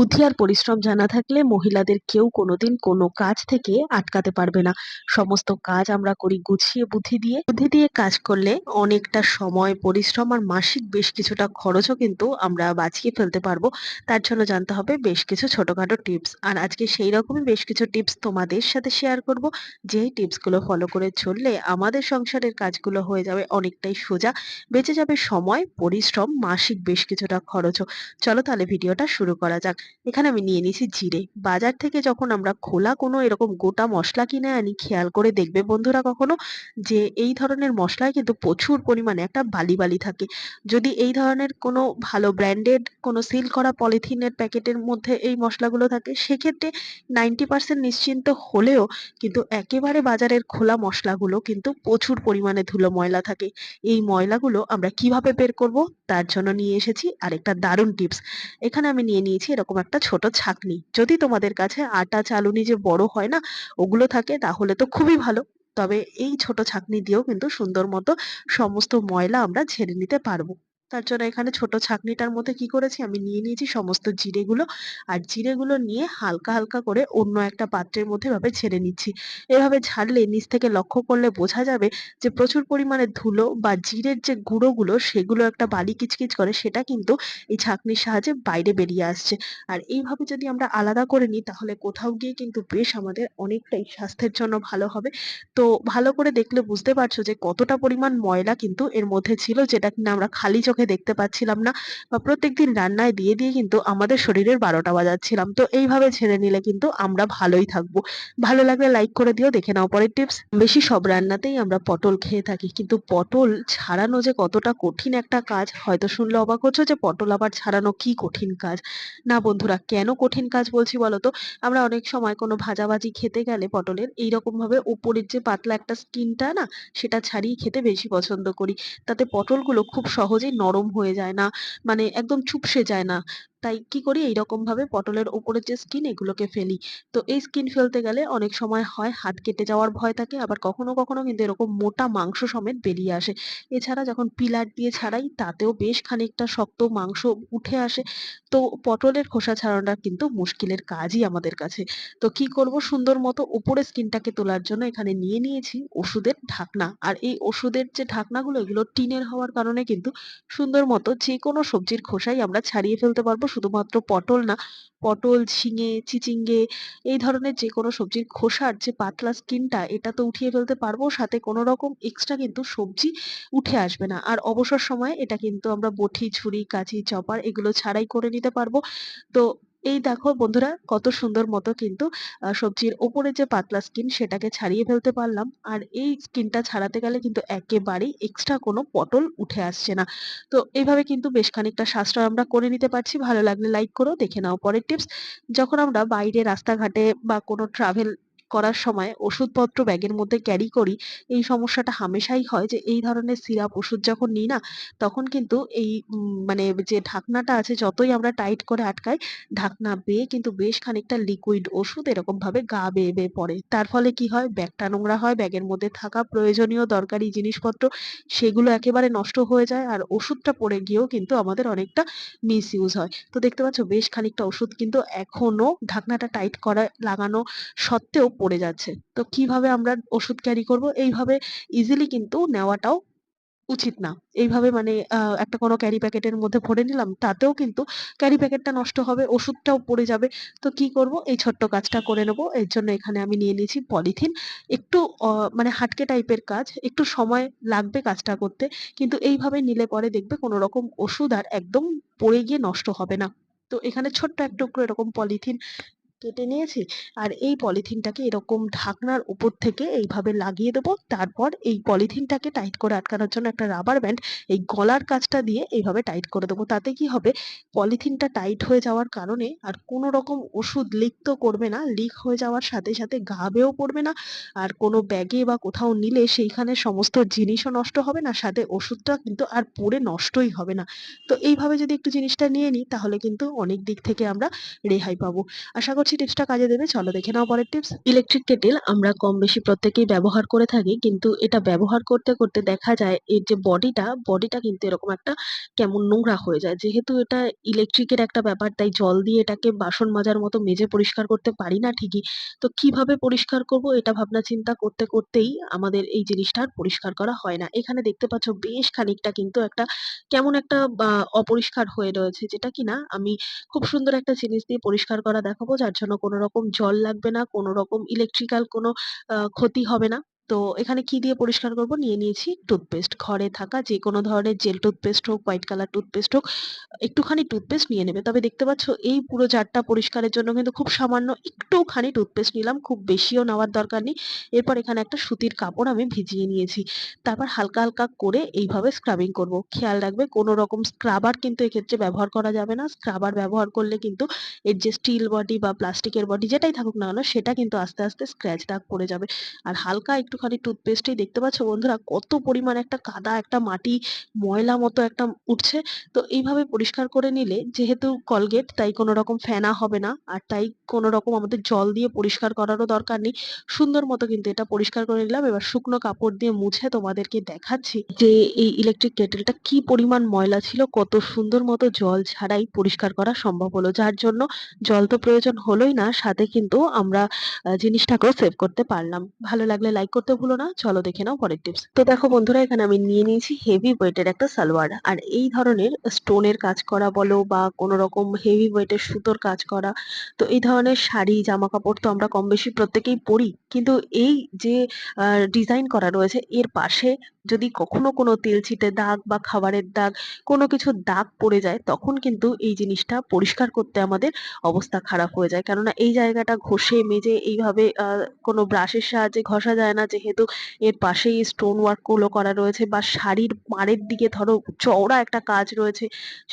বুদ্ধি আর পরিশ্রম জানা থাকলে মহিলাদের কেউ কোনোদিন কোনো কাজ থেকে আটকাতে পারবে না। সমস্ত কাজ আমরা করি গুছিয়ে বুদ্ধি দিয়ে। বুদ্ধি দিয়ে কাজ করলে অনেকটা সময়, পরিশ্রম আর মাসিক বেশ কিছুটা খরচও কিন্তু আমরা বাঁচিয়ে ফেলতে পারব। তার জন্য জানতে হবে বেশ কিছু ছোটখাটো টিপস। আর আজকে সেই রকমই বেশ কিছু টিপস তোমাদের সাথে শেয়ার করব। যেই টিপসগুলো ফলো করে চললে আমাদের সংসারের কাজগুলো হয়ে যাবে অনেকটাই সোজা। বেঁচে যাবে সময়, পরিশ্রম, মাসিক বেশ কিছুটা খরচও। চলো তাহলে ভিডিওটা শুরু করা যাক। এখানে আমি নিয়ে নিয়েছি জিরে। বাজার থেকে যখন আমরা খোলা কোনো এরকম গোটা মশলা কিনে আনি, খেয়াল করে দেখবে বন্ধুরা কখনো যে এই ধরনের মশলায় কিন্তু প্রচুর পরিমাণে একটা বালি বালি থাকে। যদি এই ধরনের কোনো ভালো ব্র্যান্ডেড কোনো সিল করা পলিথিনের প্যাকেটের মধ্যে এই মশলাগুলো থাকে, সেক্ষেত্রে নাইনটি পার্সেন্ট নিশ্চিন্ত হলেও কিন্তু একেবারে বাজারের খোলা মশলাগুলো কিন্তু প্রচুর পরিমাণে ধুলো ময়লা থাকে। এই ময়লাগুলো আমরা কীভাবে বের করব, তার জন্য নিয়ে এসেছি আরেকটা দারুণ টিপস এখানে আমি নিয়ে নিয়েছি এরকম একটা ছোট ছাঁকনি। যদি তোমাদের কাছে আটা চালুনি যে বড় হয় না, ওগুলো থাকে, তাহলে তো খুবই ভালো। তবে এই ছোট ছাঁকনি দিয়েও কিন্তু সুন্দর মতো সমস্ত ময়লা আমরা ঝেড়ে নিতে পারব। তার জন্য এখানে ছোট ছাঁকনিটার মধ্যে কি করেছি? আমি নিয়ে নিয়েছি সমস্ত জিরেগুলো। আর জিরেগুলো নিয়ে হালকা হালকা করে অন্য একটা পাত্রের মধ্যে এভাবে ছেড়ে নিচ্ছি। এভাবে ঝাড়লে নিচ থেকে লক্ষ্য করলে বোঝা যাবে যে প্রচুর পরিমাণে ধুলো বা জিরের যে গুঁড়োগুলো, সেগুলো একটা বালি কিচকিচ করে, সেটা কিন্তু এই ছাঁকনির সাহায্যে বাইরে বেরিয়ে আসছে। আর এইভাবে যদি আমরা আলাদা করে নিই, তাহলে কোথাও গিয়ে কিন্তু বেশ আমাদের অনেকটাই স্বাস্থ্যের জন্য ভালো হবে। তো ভালো করে দেখলে বুঝতে পারছ যে কতটা পরিমাণ ময়লা কিন্তু এর মধ্যে ছিল, যেটা কিনা আমরা খালি চোখে দেখতে পাচ্ছিলাম না বা প্রত্যেকদিন রান্নায় দিয়ে দিয়ে কিন্তু আমাদের শরীরের বারোটা বাজাচ্ছিলাম। তো এইভাবে ছেড়ে নিলে কিন্তু আমরা ভালোই থাকব। ভালো লাগলে লাইক করে দিও, দেখে নাও পরের টিপস বেশি সব রান্নাতেই আমরা পটল খেয়ে থাকি। কিন্তু পটল ছাড়ানো যে কতটা কঠিন একটা কাজ, হয়তো শুনলে অবাক হচ্ছে যে পটল আবার ছাড়ানো কি কঠিন কাজ? না বন্ধুরা, কেন কঠিন কাজ বলছি বলতো আমরা অনেক সময় কোনো ভাজাভাজি খেতে গেলে পটলের এইরকম ভাবে উপরের যে পাতলা একটা স্কিনটা না, সেটা ছাড়িয়ে খেতে বেশি পছন্দ করি। তাতে পটলগুলো খুব সহজেই নরম হয়ে যায় না মানে একদম চুপসে যায় না। তাই কি করি? এইরকম ভাবে পটলের ওপরের যে স্কিন এগুলোকে ফেলি। তো এই স্কিন ফেলতে গেলে অনেক সময় হয় হাত কেটে যাওয়ার ভয় থাকে, আবার কখনো কখনো কিন্তু এরকম মোটা মাংস সমেত বেরিয়ে আসে। এছাড়া যখন পিলার দিয়ে ছাড়াই, তাতেও বেশ খানিকটা শক্ত মাংস উঠে আসে। তো পটলের খোসা ছাড়ানোটা কিন্তু মুশকিলের কাজই আমাদের কাছে। তো কি করব? সুন্দর মতো উপরে স্কিনটাকে তোলার জন্য এখানে নিয়ে নিয়েছি ওষুধের ঢাকনা। আর এই ওষুধের যে ঢাকনাগুলো, এগুলো টিনের হওয়ার কারণে কিন্তু সুন্দর মতো যে কোনো সবজির খোসাই আমরা ছাড়িয়ে ফেলতে পারব। শুধুমাত্র পটল না, পটল, ঝিঙে, চিচিঙ্গে, এই ধরনের যে কোনো সবজির খোসার যে পাতলা স্কিনটা, এটা তো উঠিয়ে ফেলতে পারব। সাথে কোনো রকম এক্সট্রা কিন্তু সবজি উঠে আসবে না। আর অবসর সময়ে এটা কিন্তু আমরা বটি ছুরি কাঁচি, চপার এগুলো ছাড়াই করে নিতে পারব। তো এই দেখো বন্ধুরা, কত সুন্দর মতো কিন্তু সবজির ওপরে যে পাতলা স্কিন সেটাকে ছাড়িয়ে ফেলতে পারলাম। আর এই স্কিনটা ছাড়াতে গেলে কিন্তু একেবারেই এক্সট্রা কোনো পটল উঠে আসছে না। তো এইভাবে কিন্তু বেশ খানিকটা সাশ্রয় আমরা করে নিতে পারছি। ভালো লাগলে লাইক করো, দেখে নাও পরের টিপস যখন আমরা বাইরে রাস্তাঘাটে বা কোনো ট্রাভেল করার সময় ওষুধপত্র ব্যাগের মধ্যে ক্যারি করি, এই সমস্যাটা হামেশাই হয় যে এই ধরনের সিরাপ ওষুধ যখন নিই না, তখন কিন্তু এই মানে যে ঢাকনাটা আছে যতই আমরা টাইট করে আটকাই, ঢাকনা বেয়ে কিন্তু বেশ খানিকটা লিকুইড ওষুধ এরকম ভাবে গা বেয়ে বেয়ে পড়ে। তার ফলে কি হয়? ব্যাগটা নোংরা হয়, ব্যাগের মধ্যে থাকা প্রয়োজনীয় দরকারি জিনিসপত্র সেগুলো একেবারে নষ্ট হয়ে যায় আর ওষুধটা পড়ে গিয়েও কিন্তু আমাদের অনেকটা মিস ইউজ হয়। তো দেখতে পাচ্ছ বেশ খানিকটা ওষুধ কিন্তু এখনও ঢাকনাটা টাইট করা, লাগানো সত্ত্বেও পড়ে যাচ্ছে তো কীভাবে আমরা ওষুধ ক্যারি করব এইভাবে ইজিলি কিন্তু নেওয়াটাও উচিত না। এইভাবে মানে একটা কোনো ক্যারি প্যাকেটের মধ্যে ভরে নিলাম, তাতেও কিন্তু ক্যারি প্যাকেটটা নষ্ট হবে, ওষুধটাও পড়ে যাবে। তো কি করব? এই ছোট্ট কাজটা করে নেব। এর জন্য এখানে আমি নিয়ে নিয়েছি পলিথিন। একটু মানে হাটকে টাইপের কাজ, একটু সময় লাগবে কাজটা করতে। কিন্তু এইভাবে নিলে পরে দেখবে কোনো রকম ওষুধ আর একদম পড়ে গিয়ে নষ্ট হবে না। তো এখানে ছোট্ট এক টুকরো এরকম পলিথিন কেটে নিয়েছি আর এই পলিথিনটাকে এরকম ঢাকনার উপর থেকে এইভাবে লাগিয়ে দেবো। তারপর এই পলিথিনটাকে টাইট করে আটকানোর জন্য একটা রাবার ব্যান্ড এই গলার কাজটা দিয়ে এইভাবে টাইট করে দেবো। তাতে কি হবে? পলিথিনটা টাইট হয়ে যাওয়ার কারণে আর কোনো রকম ওষুধ লিক তো করবে না লিক হয়ে যাওয়ার সাথে সাথে গা বেয়েও পড়বে না আর কোনো ব্যাগে বা কোথাও নিলে সেইখানে সমস্ত জিনিসও নষ্ট হবে না, সাথে ওষুধটা কিন্তু আর পড়ে নষ্টই হবে না। তো এইভাবে যদি একটু জিনিসটা নিয়ে নিই তাহলে কিন্তু অনেক দিক থেকে আমরা রেহাই পাবো। আশা করছি করছি টিপসটা কাজে দেবে, চলো দেখে নাও পরের টিপস ইলেকট্রিক কেটেল আমরা কম বেশি প্রত্যেকেই ব্যবহার করে থাকি, কিন্তু এটা ব্যবহার করতে করতে দেখা যায় এর যে বডিটা বডিটা কিন্তু এরকম একটা কেমন নোংরা হয়ে যায়। যেহেতু এটা ইলেকট্রিকের একটা ব্যাপার, তাই জল দিয়ে এটাকে বাসন মাজার মতো মেজে পরিষ্কার করতে পারি না ঠিকই। তো কীভাবে পরিষ্কার করব এটা ভাবনা চিন্তা করতে, করতেই আমাদের এই জিনিসটা আর পরিষ্কার করা হয় না। এখানে দেখতে পাচ্ছ বেশ খানিকটা কিন্তু একটা কেমন একটা অপরিষ্কার হয়ে রয়েছে, যেটা কিনা আমি খুব সুন্দর একটা জিনিস দিয়ে পরিষ্কার করা দেখাবো, যার জন্য কোনো রকম জল লাগবে না কোনো রকম ইলেকট্রিক্যাল কোনো ক্ষতি হবে না। তো এখানে কি দিয়ে পরিষ্কার করব? নিয়ে নিয়েছি টুথপেস্ট ঘরে থাকা যে কোনো ধরনের জেল টুথপেস্ট হোক হোয়াইট কালার টুথপেস্ট হোক, একটুখানি টুথপেস্ট নিয়ে নেবে। তবে দেখতে পাচ্ছ এই পুরো জারটা পরিষ্কারের জন্য কিন্তু খুব সামান্য একটুখানি টুথপেস্ট নিলাম। খুব বেশিও নেওয়ার দরকার নেই। এরপর এখানে একটা সুতির কাপড় আমি ভিজিয়ে নিয়েছি। তারপর হালকা হালকা করে এইভাবে স্ক্রাবিং করব। খেয়াল রাখবে কোনো রকম স্ক্রাবার কিন্তু এক্ষেত্রে ব্যবহার করা যাবে না। স্ক্রাবার ব্যবহার করলে কিন্তু এর যে স্টিল বডি বা প্লাস্টিকের বডি যেটাই থাকুক না কেন, সেটা কিন্তু আস্তে আস্তে স্ক্র্যাচ দাগ পড়ে যাবে। আর হালকা একটুখানি টুথপেস্টেই দেখতে পাচ্ছ বন্ধুরা? কত পরিমাণ একটা কাদা, একটা মাটি, ময়লা মতো একটা উঠছে। তো এইভাবে পরিষ্কার করে নিলে, যেহেতু কলগেট তাই কোনো রকম ফেনা হবে না। আর তাই কোনো রকম আমাদের জল দিয়ে পরিষ্কার করারও দরকার নেই। সুন্দর মতো কিন্তু এটা পরিষ্কার করে নিলাম। এবার শুকনো কাপড় দিয়ে মুছে তোমাদেরকে দেখাচ্ছি যে এই ইলেকট্রিক কেটেলটা কি পরিমাণ ময়লা ছিল, কত সুন্দর মতো জল ছাড়াই পরিষ্কার করা সম্ভব হলো। যার জন্য জল তো প্রয়োজন হলোই না, সাথে কিন্তু আমরা জিনিসটাকেও সেভ করতে পারলাম। ভালো লাগলে লাইক করতে ভুলো না? চলো দেখে নাও পরের টিপস তো দেখো বন্ধুরা, এখানে আমি নিয়ে নিয়েছি হেভি ওয়েটের একটা সালোয়ার। আর এই ধরনের স্টোনের কাজ করা বলো বা কোনো রকম হেভি ওয়েটের সুতোর কাজ করা, তো এই ধরনের শাড়ি জামা কাপড় তো আমরা কম বেশি প্রত্যেকেই পরি। কিন্তু এই যে ডিজাইন করা রয়েছে, এর পাশে যদি কখনো কোনো তেল ছিটে দাগ বা খাবারের দাগ, কোনো কিছুর দাগ পড়ে যায়, তখন কিন্তু এই জিনিসটা পরিষ্কার করতে আমাদের অবস্থা খারাপ হয়ে যায়। কেননা এই জায়গাটা ঘষে মেজে এইভাবে কোনো ব্রাশের সাহায্যে ঘষা যায় না। যেহেতু এর পাশেই স্টোন ওয়ার্কগুলো করা রয়েছে বা শাড়ির পাড়ের দিকে ধরো চওড়া একটা কাজ রয়েছে,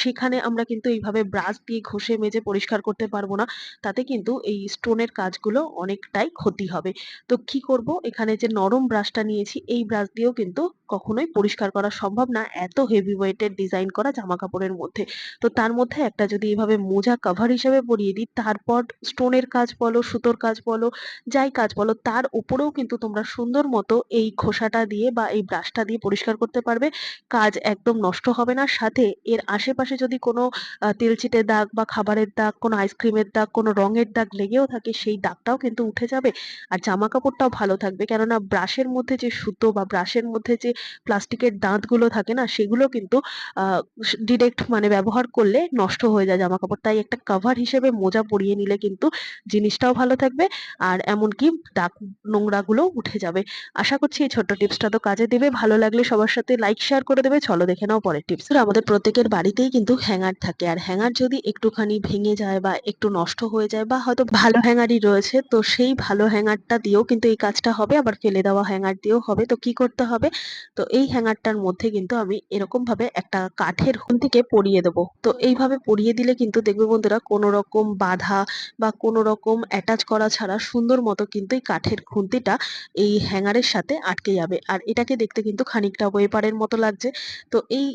সেখানে আমরা কিন্তু এইভাবে ব্রাশ দিয়ে ঘষে মেজে পরিষ্কার করতে পারব না। তাতে কিন্তু এই স্টোনের কাজগুলো অনেকটাই ক্ষতি হবে। তো কি করব? এখানে যে নরম ব্রাশটা নিয়েছি, এই ব্রাশ দিয়েও কিন্তু কখনোই পরিষ্কার করা সম্ভব না। এত হেভি ওয়েটের ডিজাইন করা জামা কাপড়ের মধ্যে। তো তার মধ্যে একটা যদি এভাবে মোজা কভার হিসেবে পরিয়ে দিই, তারপর স্টোনের কাজ বলো, সুতোর কাজ বলো, যাই কাজ বলো, তার উপরেও কিন্তু তোমরা সুন্দর মতো এই খোসাটা দিয়ে বা এই ব্রাশটা দিয়ে পরিষ্কার করতে পারবে। কাজ একদম নষ্ট হবে না। সাথে এর আশেপাশে যদি কোনো তেলচিটে দাগ বা খাবারের দাগ, কোনো আইসক্রিমের দাগ, কোনো রঙের দাগ লেগেও থাকে, সেই দাগটাও কিন্তু উঠে যাবে। আর জামা কাপড়টাও ভালো থাকবে। কেননা ব্রাশের মধ্যে যে সুতো বা ব্রাশের মধ্যে যে প্লাস্টিকের দাঁতগুলো থাকে না, সেগুলো কিন্তু ডিরেক্ট মানে ব্যবহার করলে নষ্ট হয়ে যায় জামা কাপড় তাই একটা কভার হিসেবে মোজা পরিয়ে নিলে কিন্তু জিনিসটাও ভালো থাকবে, আর এমনকি দাগ নোংরাগুলো উঠে যাবে। আশা করছি এই ছোট্ট টিপসটা তো কাজে দেবে। ভালো লাগলে সবার সাথে লাইক শেয়ার করে দেবে। চলো দেখে নাও পরের টিপস। আমাদের প্রত্যেকের বাড়িতেই কিন্তু হ্যাঙ্গার থাকে, আর হ্যাঙ্গার যদি একটুখানি ভেঙে যায় বা একটু নষ্ট হয়ে যায় বা হয়তো ভালো হ্যাঙ্গারই রয়েছে, তো সেই ভালো হ্যাঙ্গারটা দিয়েও কিন্তু এই কাজটা হবে। আবার ফেলে দেওয়া হ্যাঙ্গার দিয়েও হবে। তো কি করতে হবে? তো এই হ্যাঙ্গারটার মধ্যে কিন্তু আমি এরকম ভাবে একটা কাঠের থেকে পরিয়ে দেবো। তো এইভাবে পরিয়ে দিলে কিন্তু দেখবে বন্ধুরা কোনো রকম বাধা বা কোনো রকম অ্যাটাচ করা ছাড়া সুন্দর মতো কিন্তু এই কাঠের খুন্তিটা এই হ্যাঙ্গারের সাথে আটকে যাবে। আর এটাকে দেখতে কিন্তু খানিকটা ওয়েপারের মতো লাগছে। তো এই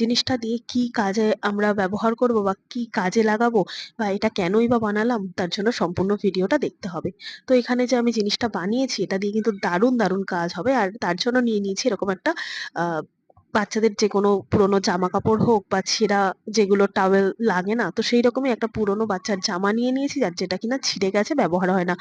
জিনিসটা দিয়ে কি কাজে আমরা ব্যবহার করব বা কি কাজে লাগাবো বা এটা কেনই বা বানালাম তার জন্য সম্পূর্ণ ভিডিওটা দেখতে হবে। তো এখানে যে আমি জিনিসটা বানিয়েছি এটা দিয়ে কিন্তু দারুণ দারুণ কাজ হবে। আর তার জন্য নিয়ে নিয়েছি এরকম একটা আহ বাচ্চাদের যে কোনো পুরোনো জামা কাপড় হোক বা ছেঁড়া যেগুলো টাওয়েল লাগে না, তো সেই রকমই একটা পুরোনো বাচ্চার জামা নিয়ে নিয়েছি, যার যেটা কিনা ছিঁড়ে গেছে, ব্যবহার হয় না।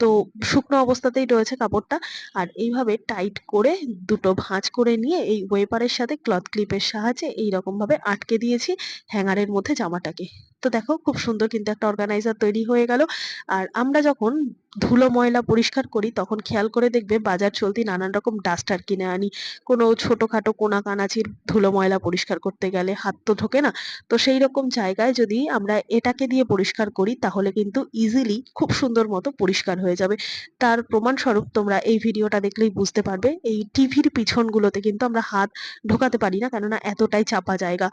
তো শুকনো অবস্থাতেই রয়েছে কাপড়টা। আর এইভাবে টাইট করে দুটো ভাঁজ করে নিয়ে এই ওয়েপারের সাথে ক্লথ ক্লিপের সাহায্যে এইরকম ভাবে আটকে দিয়েছি হ্যাঙ্গারের মধ্যে জামাটাকে। তো দেখো খুব সুন্দর কিন্তু একটা অর্গানাইজার তৈরি হয়ে গেল। আর আমরা যখন ধুলো ময়লা পরিষ্কার করি তখন খেয়াল করে দেখবে বাজার চলতি নানান রকম ডাস্টার কিনে আনি। কোনো ছোটখাটো কোনা কানাচির ধুলো ময়লা পরিষ্কার করতে গেলে হাত তো ঢোকে না। তো সেই রকম জায়গায় যদি আমরা এটাকে দিয়ে পরিষ্কার করি তাহলে কিন্তু ইজিলি খুব সুন্দর মতো পরিষ্কার হয়ে যাবে। তার প্রমাণস্বরূপ তোমরা এই ভিডিওটা দেখলেই বুঝতে পারবে, এই টিভির পিছনগুলোতে কিন্তু আমরা হাত ঢোকাতে পারি না, কেননা এতটাই চাপা জায়গা।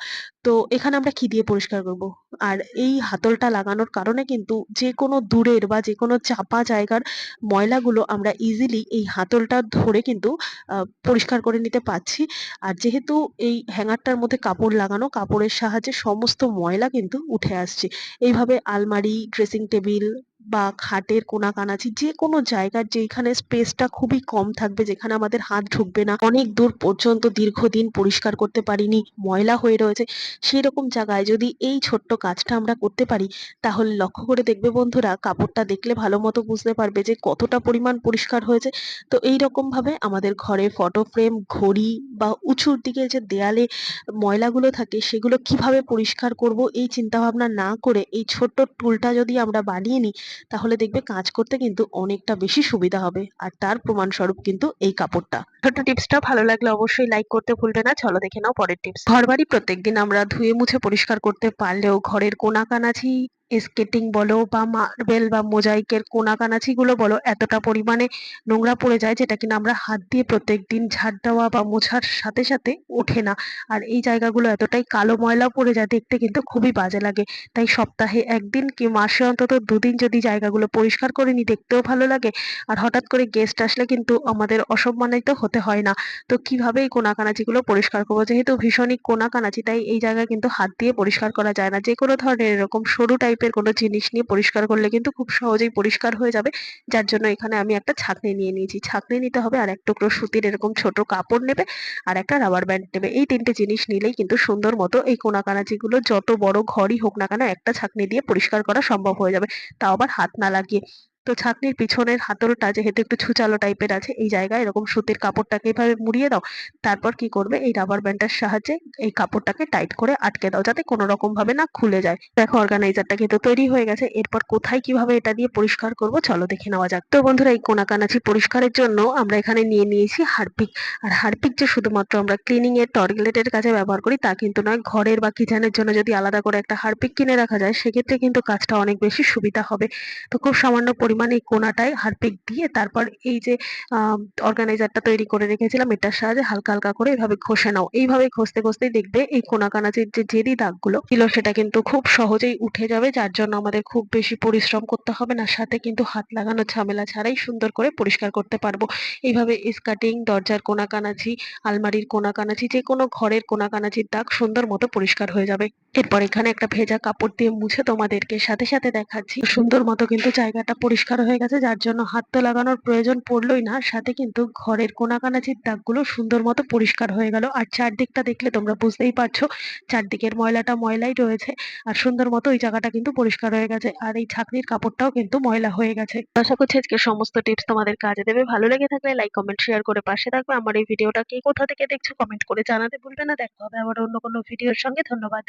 তো এখানে আমরা কি দিয়ে পরিষ্কার করব? আর এই হাতলটা লাগানোর কারণে কিন্তু যে কোনো দূরের বা যে কোনো চাপা জায়গার ময়লাগুলো আমরা ইজিলি এই হাতলটা ধরে কিন্তু পরিষ্কার করে নিতে পারছি। আর যেহেতু এই হ্যাঙ্গারটার মধ্যে কাপড় লাগানো, কাপড়ের সাহায্যে সমস্ত ময়লা কিন্তু উঠে আসছে। এইভাবে আলমারি ড্রেসিং টেবিল বা খাটের কোনা কানাচি যে কোনো জায়গার যেখানে স্পেসটা খুবই কম থাকবে, যেখানে আমাদের হাত ঢুকবে না। অনেক দূর পর্যন্ত দীর্ঘদিন পরিষ্কার করতে পারিনি, ময়লা হয়ে রয়েছে। সেই রকম জায়গায় যদি এই ছোট্ট কাজটা আমরা করতে পারি, তাহলে লক্ষ্য করে দেখবে বন্ধুরা, কাপড়টা দেখলে ভালো মতো বুঝতে পারবে যে কতটা পরিমাণ পরিষ্কার হয়েছে। তো এই রকম ভাবে আমাদের ঘরে ফটো ফ্রেম ঘড়ি বা উঁচুর দিকে যে দেয়ালে ময়লাগুলো থাকে, সেগুলো কীভাবে পরিষ্কার করব, এই চিন্তা ভাবনা না করে এই ছোট্ট টুলটা যদি আমরা বানিয়ে নিই তাহলে দেখবে কাজ করতে কিন্তু অনেকটা বেশি সুবিধা হবে। আর তার প্রমাণস্বরূপ কিন্তু এই কাপড়টা। ছোট্ট টিপসটা ভালো লাগলে অবশ্যই লাইক করতে ভুলবে না। চলো দেখে নাও পরের টিপস। ঘর বাড়ি প্রত্যেকদিন আমরা ধুয়ে মুছে পরিষ্কার করতে পারলেও ঘরের কোনা কানাচি স্কেটিং বলো বা মার্বেল বা মোজাইকের কোনা কানাচি গুলো বলো, এতটা পরিমাণে নোংরা পড়ে যায় যেটা কিনা আমরা হাত দিয়ে প্রত্যেকদিন ঝাড় দেওয়া বা মোছার সাথে সাথে ওঠে না। আর এই জায়গাগুলো এতটাই কালো ময়লা পড়ে যায় দেখতে কিন্তু খুবই বাজে লাগে। তাই সপ্তাহে একদিন কি মাসে অন্তত দুদিন যদি জায়গাগুলো পরিষ্কার করে নিই দেখতেও ভালো লাগে। আর হঠাৎ করে গেস্ট আসলে কিন্তু আমাদের অসম্মানিত হতে হয় না। তো কীভাবে এই কোনা কানাচিগুলো পরিষ্কার করব? যেহেতু ভীষণই কোনা কানাচি তাই এই জায়গা কিন্তু হাত দিয়ে পরিষ্কার করা যায় না। যে কোনো ধরনের এরকম সরু টাইপের কোনো জিনিস নিয়ে পরিষ্কার করলে কিন্তু খুব সহজেই পরিষ্কার হয়ে যাবে। যার জন্য এখানে আমি একটা ছাঁকনি নিয়ে নিয়েছি। ছাঁকনি নিতে হবে আর এক টুকরো সুতির এরকম ছোট কাপড় নেবে আর একটা রাবার ব্যান্ড নেবে। এই তিনটে জিনিস নিলেই কিন্তু সুন্দর মতো এই কোনাকানা যেগুলো যত বড় ঘরই হোক না কেন একটা ছাঁকনি দিয়ে পরিষ্কার করা সম্ভব হয়ে যাবে। তাও আবার হাত না লাগিয়ে। তো ছাঁকনির পিছনের হাতলটা যেহেতু একটু ছুচালো টাইপের আছে, এই জায়গায় এরকম সুতির কাপড়টাকে এভাবে মুড়িয়ে দাও, তারপর কি করবে? এই রাবার ব্যান্ডের সাহায্যে এই কাপড়টাকে টাইট করে আটকে দাও যাতে কোনো রকম ভাবে না খুলে যায়। দেখো অর্গানাইজারটা কিন্তু তৈরি হয়ে গেছে, এরপর কোথায় কীভাবে এটা দিয়ে পরিষ্কার করব চলো দেখে নেওয়া যাক। তো বন্ধুরা এই কোনাকানাচি পরিষ্কারের জন্য আমরা এখানে নিয়ে নিয়েছি হারপিক, আর হারপিক যে শুধুমাত্র আমরা ক্লিনিং এর টয়লেটের কাজে ব্যবহার করি তা কিন্তু নয়, ঘরের বা কিচেনের জন্য যদি আলাদা করে একটা হারপিক কিনে রাখা যায়, সেক্ষেত্রে কিন্তু কাজটা অনেক বেশি সুবিধা হবে। তো খুব সামান্য পরিমাণে এই কোনাটায় হারপিক দিয়ে তারপর এই যে অর্গানাইজারটা তৈরি করে রেখেছিলাম এটার সাহায্যে হালকা হালকা করে এভাবে ঘষে নাও। এইভাবে ঘষতে ঘষতেই দেখবে এই কোনা কানাচির যে জেদি দাগগুলো ছিল সেটা কিন্তু খুব সহজেই উঠে যাবে, যার জন্য আমাদের খুব বেশি পরিশ্রম করতে হবে না, সাথে কিন্তু হাত লাগানো ঝামেলা ছাড়াই সুন্দর করে পরিষ্কার করতে পারব। এইভাবে স্কাটিং দরজার কোনা কানাচি আলমারির কোনা কানাচি যে কোনো ঘরের কোনা কানাচির দাগ সুন্দর মতো পরিষ্কার হয়ে যাবে। এরপর এখানে একটা ভেজা কাপড় দিয়ে মুছে তোমাদেরকে সাথে সাথে দেখাচ্ছি। সুন্দর মতো কিন্তু জায়গাটা পরিষ্কার হয়ে গেছে, যার জন্য হাত তো লাগানোর প্রয়োজন পড়লোই না। সাথে কিন্তু ঘরের কোনা কানাচির দাগগুলো সুন্দর মতো পরিষ্কার হয়ে গেল। আর চারদিকটা দেখলে তোমরা বুঝতেই পারছ, চারদিকের ময়লাটা ময়লাই রয়েছে। আর সুন্দর মতো ওই জায়গাটা কিন্তু পরিষ্কার হয়ে গেছে। আর এই ছাকনির কাপড়টাও কিন্তু ময়লা হয়ে গেছে। আশা করছি আজকে সমস্ত টিপস তোমাদের কাজে দেবে। ভালো লেগে থাকলে লাইক, কমেন্ট, শেয়ার করে পাশে থাকবে। আমার এই ভিডিওটা কে কোথা থেকে দেখছ কমেন্ট করে জানাতে ভুলবে না। দেখা হবে আবার অন্য কোনো ভিডিওর সঙ্গে। ধন্যবাদ।